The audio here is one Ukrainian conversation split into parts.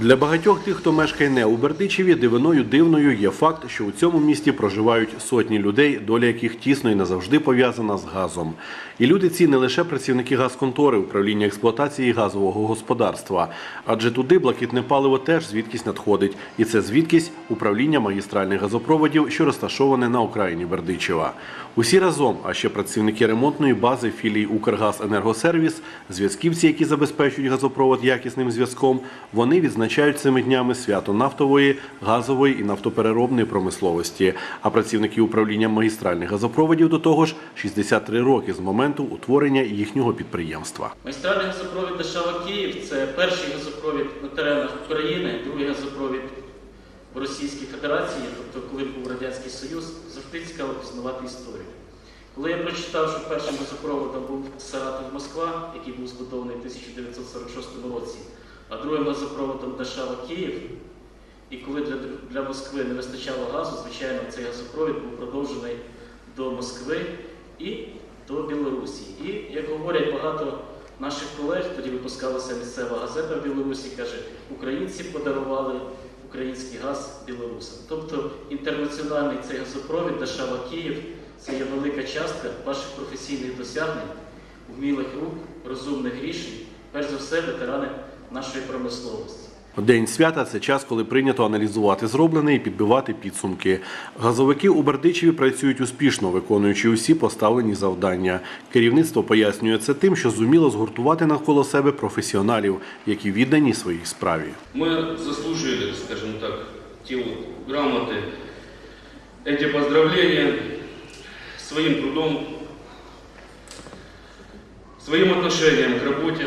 Для багатьох тих, хто мешкає не у Бердичеві, дивиною дивною є факт, що у цьому місті проживають сотні людей, доля яких тісно і назавжди пов'язана з газом. І люди ці не лише працівники газконтори, управління експлуатації газового господарства, адже туди блакитне паливо теж звідкись надходить, і це звідкись управління магістральних газопроводів, що розташоване на окраїні Бердичева. Усі разом, а ще працівники ремонтної бази філії Укргазенергосервіс, зв'язківці, які забезпечують газопровод якісним зв'язком, вони відзначають цими днями свято нафтової, газової і нафтопереробної промисловості. А працівники управління магістральних газопроводів до того ж 63 роки з моменту утворення їхнього підприємства. Магістральний газопровід Дешава Київ це перший газопровід на теренах України, другий газопровід в Російській Федерації, тобто коли був Радянський Союз, завжди цікаво пізнавати історію. Коли я прочитав, що першим газопроводом був Саратов-Москва, який був збудований в 1946 році, а другим газопроводом Дешава Київ, і коли для, для Москви не вистачало газу, звичайно, цей газопровід був продовжений до Москви і до Білорусі. І, як говорять багато наших колег, тоді випускалася місцева газета в Білорусі, каже, українці подарували український газ білорусам. Тобто інтернаціональний цей газопровід Дешава Київ це є велика частка ваших професійних досягнень, вмілих рук, розумних рішень, перш за все, ветерани нашої промисловості. День свята це час, коли прийнято аналізувати зроблене і підбивати підсумки. Газовики у Бердичеві працюють успішно, виконуючи усі поставлені завдання. Керівництво пояснює це тим, що зуміло згуртувати навколо себе професіоналів, які віддані своїй справі. Мы заслужили, скажем так, те вот грамоты, эти поздравления своим трудом, своим отношением к работе.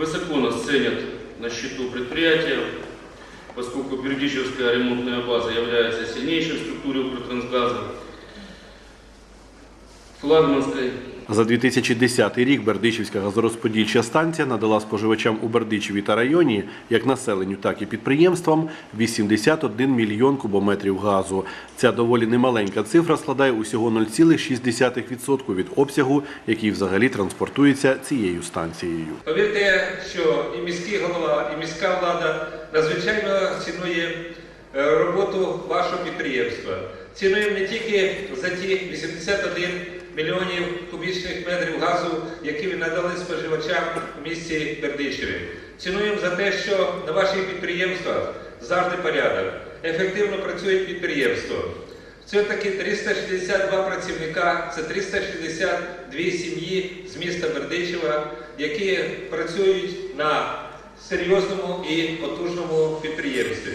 Высоко нас ценят на счету предприятия, поскольку Бердичевская ремонтная база является сильнейшей в структуре Укртрансгаза, флагманской, За 2010 рік Бердичівська газорозподільча станція надала споживачам у Бердичеві та районі, як населенню, так і підприємствам, 81 мільйон кубометрів газу. Ця доволі немаленька цифра складає усього 0,6% від обсягу, який взагалі транспортується цією станцією. Повірте, що і міський голова, і міська влада надзвичайно цінує е, роботу вашого підприємства. Цінуємо не тільки за ті 81 мільйонів кубічних метрів газу, які ви надали споживачам в місті Бердичеві. Цінуємо за те, що на ваших підприємствах завжди порядок. Ефективно працює підприємство. Це таки 362 працівника, це 362 сім'ї з міста Бердичева, які працюють на серйозному і потужному підприємстві.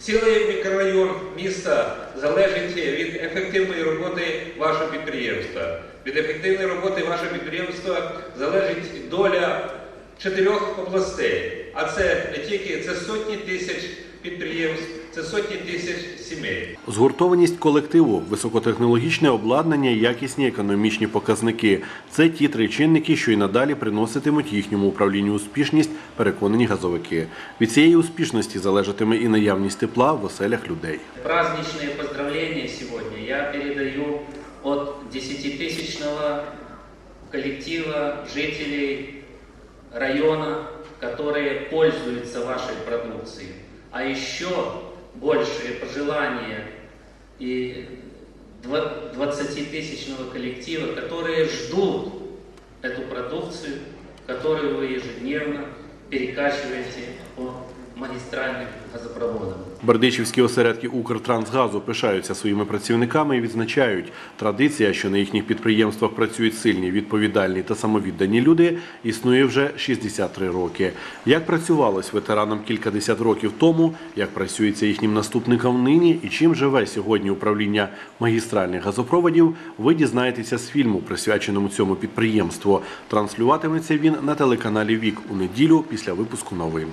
Цілий мікрорайон міста залежить від ефективної роботи вашого підприємства. Від ефективної роботи вашого підприємства залежить доля чотирьох областей. А це не тільки це сотні тисяч підприємств, це сотні тисяч сімей. Згуртованість колективу, високотехнологічне обладнання і якісні економічні показники це ті три чинники, що й надалі приноситимуть їхньому управлінню успішність, переконані газовики. Від цієї успішності залежатиме і наявність тепла в оселях людей. Праздничные поздравления сегодня я передаю от 10-тысячного коллектива жителей района, которые пользуются вашей продукцией. А еще большее пожелание и 20-тысячного коллектива, которые ждут эту продукцию, которую вы ежедневно перекачиваете по магистральным газопроводам. Бердичівські осередки Укртрансгазу пишаються своїми працівниками і відзначають, традиція, що на їхніх підприємствах працюють сильні, відповідальні та самовіддані люди, існує вже 63 роки. Як працювалось ветеранам кількадесят років тому, як працюється їхнім наступникам нині і чим живе сьогодні управління магістральних газопроводів, ви дізнаєтеся з фільму, присвяченому цьому підприємству. Транслюватиметься він на телеканалі Вік у неділю після випуску новин.